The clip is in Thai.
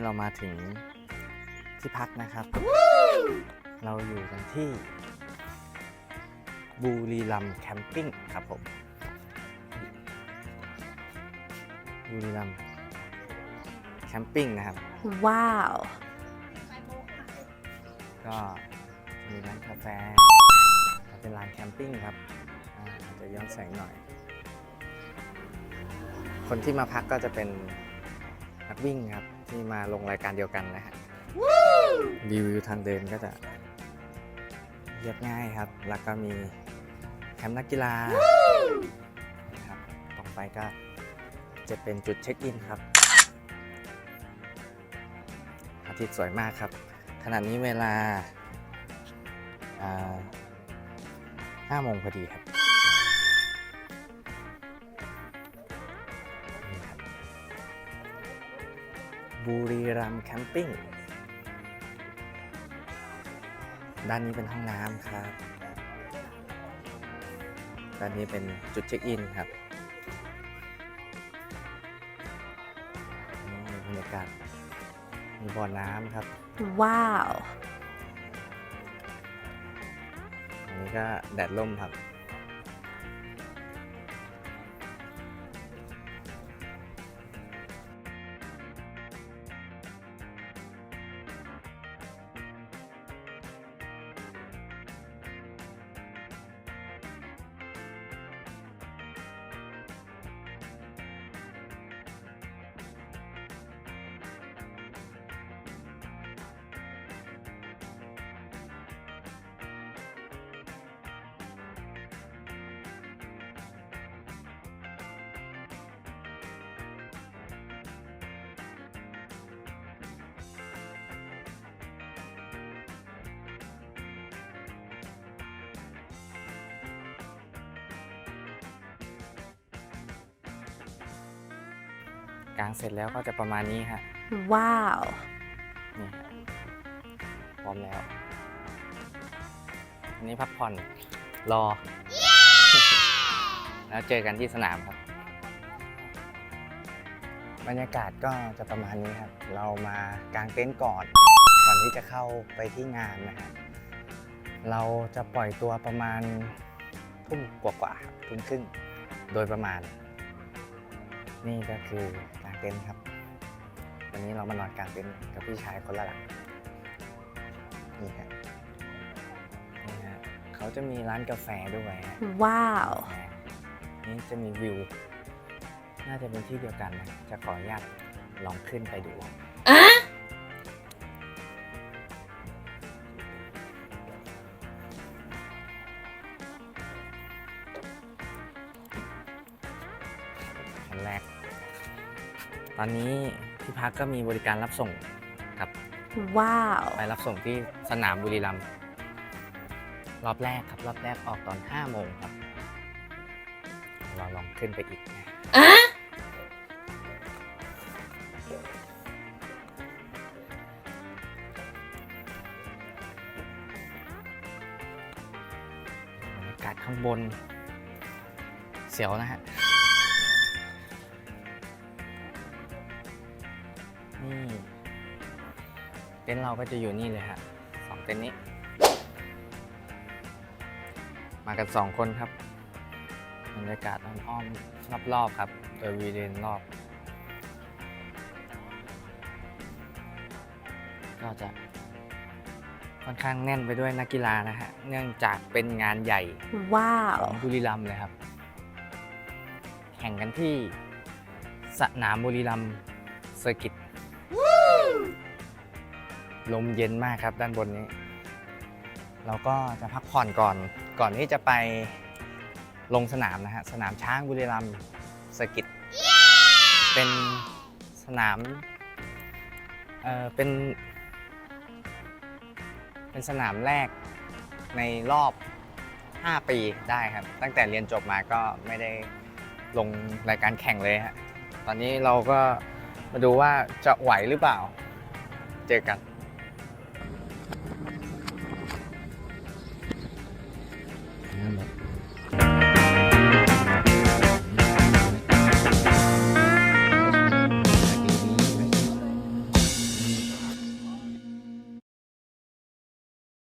อนนี้เรามาถึงที่พักนะครับ เราอยู่กันที่บุรีรัมย์แคมปิ้งครับผมบุรีรัมย์แคมปิ้งนะครับ ว้าว ก็มีร้านกาแฟ เป็นร้านแคมปิ้งครับอ่าอาจจะย้อนแสงหน่อย คนที่มาพักก็จะเป็นนักวิ่งครับ ที่มาลงรายการเดียวกันนะฮะรีวิวทางเดินก็จะเรียบง่ายครับ แล้วก็มีแคมป์นักกีฬาครับต่อไปก็จะเป็นจุดเช็คอินครับอาทิตย์สวยมากครับ ขณะนี้เวลาห้าโมงพอดีครับ บุรีรัมย์แคมปิ้ง ด้านนี้เป็นห้องน้ำครับ ด้านนี้เป็นจุดเช็คอินครับนี่บรรยากาศ มีบ่อน้ำครับ ว้าว อันนี้ก็แดดล่มครับ กลางเสร็จแล้วก็จะประมาณนี้ฮะว้าว นี่ฮะพร้อมแล้ว อันนี้พักผ่อนรอ แล้วเจอกันที่สนามครับ บรรยากาศก็จะประมาณนี้ครับ เรามากางเต็นท์ก่อนก่อนที่จะเข้าไปที่งานนะฮะเราจะปล่อยตัวประมาณทุ่มกว่าๆครับทุ่มครึ่งโดยประมาณ นี่ก็คือกาง เต็นท์ครับ วันนี้เรามานอนกางเต็นท์กับพี่ชายคนละหลัง นี่ฮะนี่ฮะเขาจะมีร้านกาแฟด้วยฮะว้าวกาแฟนี่จะมีวิว น่าจะเป็นที่เดียวกันนะจะขออนุญาตลองขึ้นไปดูขั้นแรกต อนนี้ที่พักก็มีบริการรับส่งครับ ว้าว ไปรับส่งที่สนามบุรีรัมย์รอบแรกครับ รอบแรกออกตอน5โมงครับ เราลองขึ้นไปอีกนะบรรยากาศข้างบน เสียวนะฮะ ต็นท์เราก็จะอยู่นี่เลยฮะสองเต็นท์นี้ มากันสองคนครับบรรยากาศอ้อมๆรอบๆครับโดยวีเดนรอบ ก็จะค่อนข้างแน่นไปด้วยนักกีฬานะฮะ เนื่องจากเป็นงานใหญ่ว้าวของบุรีรัมย์เลยครับ แข่งกันที่สนามบุรีรัมย์เซอร์กิต ลมเย็นมากครับด้านบนนี้ เราก็จะพักผ่อนก่อน ก่อนที่จะไปลงสนามนะฮะ สนามช้างบุรีรัมย์เซอร์กิตเป็นสนาม เออเป็น เป็นสนามแรกในรอบ 5 ปีได้ครับ ตั้งแต่เรียนจบมาก็ไม่ได้ลงรายการแข่งเลยฮะ ตอนนี้เราก็มาดูว่าจะไหวหรือเปล่า เจอกัน